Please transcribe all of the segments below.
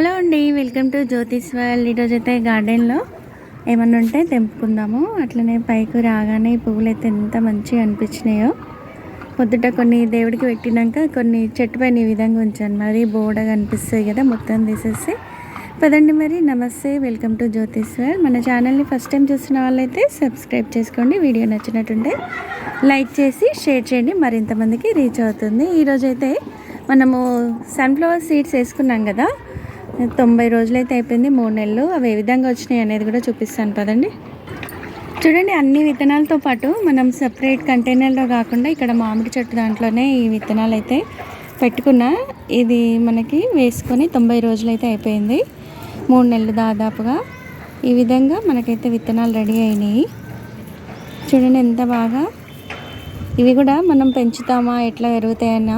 Hello అండి welcome to Jyothish world. ఈరోజు అయితే గార్డెన్లో ఏమన్నా ఉంటే తెంపుకుందాము. అట్లనే పైకి రాగానే ఈ పువ్వులు అయితే ఎంత మంచిగా అనిపించినాయో. పొద్దుట కొన్ని దేవుడికి పెట్టినాక కొన్ని చెట్టు పైన ఈ విధంగా ఉంచాను. మరి బోడగా అనిపిస్తాయి కదా మొత్తం తీసేసి. పదండి మరి నమస్తే వెల్కమ్ టు జ్యోతిష్ వరల్డ్. మన ఛానల్ని ఫస్ట్ టైం చూసిన వాళ్ళైతే సబ్స్క్రైబ్ చేసుకోండి. వీడియో నచ్చినట్టుంటే లైక్ చేసి షేర్ చేయండి. మరింతమందికి రీచ్ అవుతుంది. ఈరోజైతే మనము సన్ఫ్లవర్ సీడ్స్ వేసుకున్నాం కదా తొంభై రోజులైతే అయిపోయింది మూడు నెలలు. అవి ఏ విధంగా వచ్చినాయి అనేది కూడా చూపిస్తాను పదండి. చూడండి అన్ని విత్తనాలతో పాటు మనం సపరేట్ కంటైనర్లో కాకుండా ఇక్కడ మామిడి చెట్టు దాంట్లోనే ఈ విత్తనాలు అయితే పెట్టుకున్న. ఇది మనకి వేసుకొని తొంభై రోజులైతే అయిపోయింది మూడు నెలలు దాదాపుగా. ఈ విధంగా మనకైతే విత్తనాలు రెడీ అయినాయి. చూడండి ఎంత బాగా. ఇవి కూడా మనం పెంచుతామా ఎట్లా పెరుగుతాయన్న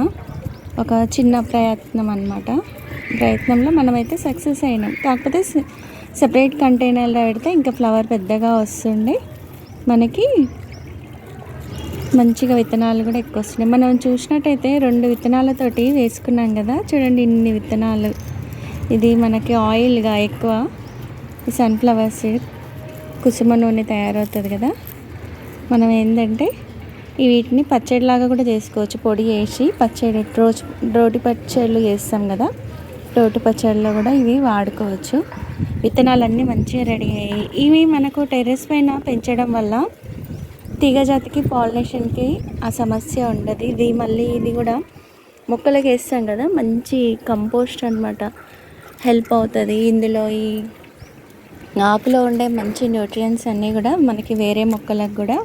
ఒక చిన్న ప్రయత్నం అన్నమాట. ప్రయత్నంలో మనమైతే సక్సెస్ అయినాం. కాకపోతే సపరేట్ కంటైనర్లో పెడితే ఇంకా ఫ్లవర్ పెద్దగా వస్తుండే. మనకి మంచిగా విత్తనాలు కూడా ఎక్కువ వస్తున్నాయి మనం చూసినట్టయితే రెండు విత్తనాలతోటి వేసుకున్నాం కదా. చూడండి ఇన్ని విత్తనాలు. ఇది మనకి ఆయిల్గా ఎక్కువ. ఈ సన్ఫ్లవర్ సీడ్ కుసుమ నూనె తయారవుతుంది కదా. మనం ఏంటంటే ఈ వీటిని పచ్చడిలాగా కూడా చేసుకోవచ్చు. పొడి వేసి పచ్చడి రోజు రోటి పచ్చళ్ళు చేస్తాం కదా. రోటి పచ్చడిలో కూడా ఇవి వాడుకోవచ్చు. విత్తనాలన్నీ మంచిగా రెడీ అయ్యాయి. ఇవి మనకు టెర్రస్ పైన పెంచడం వల్ల తీగజాతికి పాలినేషన్కి ఆ సమస్య ఉండదు. ఇది మళ్ళీ ఇది కూడా మొక్కలకు వేస్తాం కదా మంచి కంపోస్ట్ అనమాట హెల్ప్ అవుతుంది. ఇందులో ఈ ఆకులో ఉండే మంచి న్యూట్రియన్స్ అన్నీ కూడా మనకి వేరే మొక్కలకు కూడా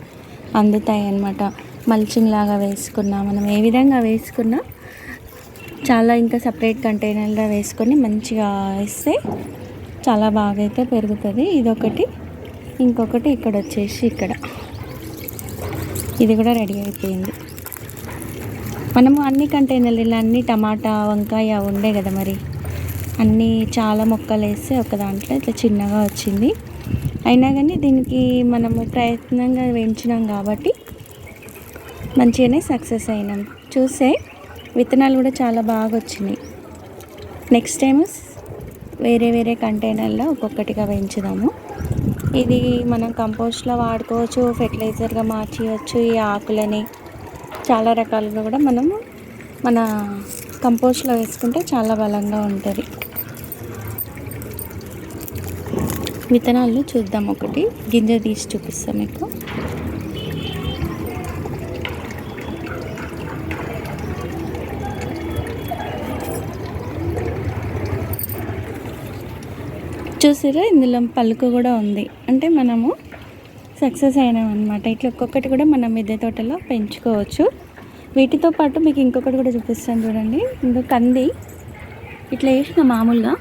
అందుతాయి అన్నమాట మల్చింగ్ లాగా వేసుకున్నా మనం ఏ విధంగా వేసుకున్నా చాలా ఇంకా సపరేట్ కంటైనర్లో వేసుకొని మంచిగా వేస్తే చాలా బాగా అయితే పెరుగుతుంది. ఇదొకటి. ఇంకొకటి ఇక్కడ వచ్చేసి ఇక్కడ. ఇది కూడా రెడీ అయిపోయింది. మనము అన్ని కంటైనర్లు ఇలా అన్ని టమాటా వంకాయ ఉండే కదా మరి. అన్నీ చాలా మొక్కలు వేస్తే ఒక దాంట్లో ఇట్లా చిన్నగా వచ్చింది. అయినా కానీ దీనికి మనము ప్రయత్నంగా పెంచినాం కాబట్టి మంచిగానే సక్సెస్ అయినాం. చూస్తే విత్తనాలు కూడా చాలా బాగా వచ్చినాయి నెక్స్ట్ టైం వేరే వేరే కంటైనర్లో ఒక్కొక్కటిగా పెంచుదాము ఇది మనం కంపోస్ట్లో వాడుకోవచ్చు ఫెర్టిలైజర్గా మార్చేయచ్చు ఈ ఆకులని చాలా రకాలుగా కూడా మనము మన కంపోస్ట్లో వేసుకుంటే చాలా బలంగా ఉంటుంది. విత్తనాలు చూద్దాం ఒకటి. గింజ తీసి చూపిస్తాం మీకు. చూసారా ఇందులో పలుకు కూడా ఉంది. అంటే మనము సక్సెస్ అయినాం అనమాట ఇట్లా ఒక్కొక్కటి కూడా మనం మిద్దె తోటలో పెంచుకోవచ్చు. వీటితో పాటు మీకు ఇంకొకటి కూడా చూపిస్తాను చూడండి. ఇంకా కంది. ఇట్లా వేసిన మామూలుగా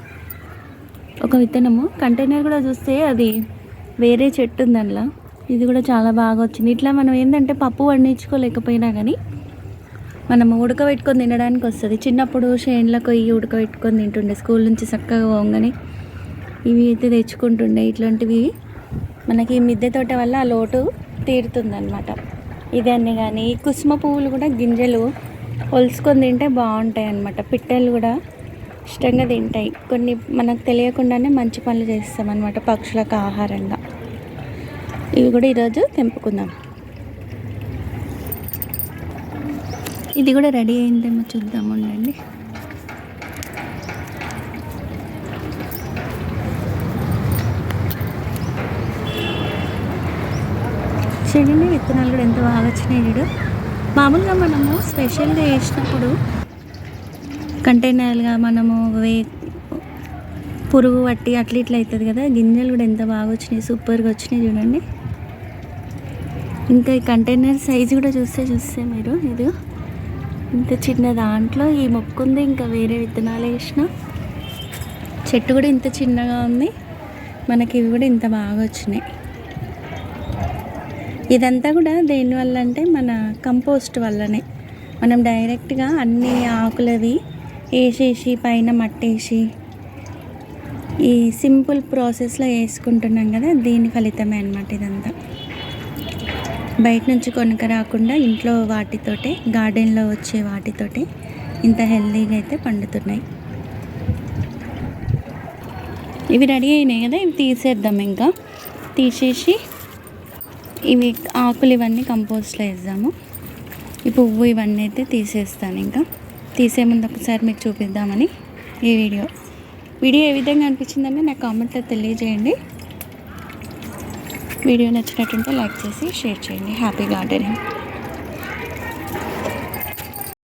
ఒక విత్తనము. కంటైనర్ కూడా చూస్తే అది వేరే చెట్టు ఉంది అందులో. ఇది కూడా చాలా బాగా వచ్చింది. ఇట్లా మనం ఏంటంటే పప్పు వండించుకోలేకపోయినా కానీ మనం ఉడకబెట్టుకొని తినడానికి వస్తుంది. చిన్నప్పుడు షేన్లకు ఇవి ఉడకబెట్టుకొని తింటుండే. స్కూల్ నుంచి చక్కగా పోగానే ఇవి అయితే తెచ్చుకుంటుండే. ఇట్లాంటివి మనకి మిద్దె తోట వల్ల ఆ లోటు తీరుతుందనమాట ఇదన్నీ కానీ కుసుమ పువ్వులు కూడా గింజలు ఒలుసుకొని తింటే బాగుంటాయి అన్నమాట పిట్టలు కూడా ఇష్టంగా తింటాయి. కొన్ని మనకు తెలియకుండానే మంచి పనులు చేస్తాం అనమాట పక్షులకు ఆహారంగా. ఇవి కూడా ఈరోజు తెంపుకుందాం. ఇది కూడా రెడీ అయిందేమో చూద్దాం ఉండండి. చూడండి విత్తనాలు కూడా ఎంత బాగా వచ్చినాయి చూడు. మామూలుగా మనము స్పెషల్గా వేసినప్పుడు కంటైనర్గా మనము వే పురుగు పట్టి అట్లా ఇట్లా అవుతుంది కదా. గింజలు కూడా ఎంత బాగా వచ్చినాయి సూపర్గా వచ్చినాయి చూడండి. ఇంకా ఈ కంటైనర్ సైజు కూడా చూస్తే చూస్తే మీరు ఇది ఇంత చిన్న దాంట్లో ఈ మొక్క ఉంది ఇంకా వేరే విత్తనాలు వేసిన. చెట్టు కూడా ఇంత చిన్నగా ఉంది. మనకి ఇవి కూడా ఇంత బాగా వచ్చినాయి. ఇదంతా కూడా దేనివల్ల అంటే మన కంపోస్ట్ వల్లనే. మనం డైరెక్ట్గా అన్ని ఆకులవి వేసేసి పైన మట్టేసి ఈ సింపుల్ ప్రాసెస్లో వేసుకుంటున్నాం కదా దీని ఫలితమే అనమాట ఇదంతా. బయట నుంచి కొనుక రాకుండా ఇంట్లో వాటితోటే గార్డెన్లో వచ్చే వాటితోటే ఇంత హెల్తీగా అయితే పండుతున్నాయి. ఇవి రెడీ అయినాయి కదా ఇవి తీసేద్దాం ఇంకా. తీసేసి ఇవి ఆకులు ఇవన్నీ కంపోస్ట్లో వేద్దాము. ఈ పువ్వు ఇవన్నీ అయితే తీసేస్తాను ఇంకా. తీసే ముందు ఒకసారి మీకు చూపిద్దామని ఈ వీడియో. వీడియో ఏ విధంగా అనిపించిందని నాకు కామెంట్లో తెలియజేయండి. వీడియో నచ్చినట్టుంటే లైక్ చేసి షేర్ చేయండి. Happy gardening.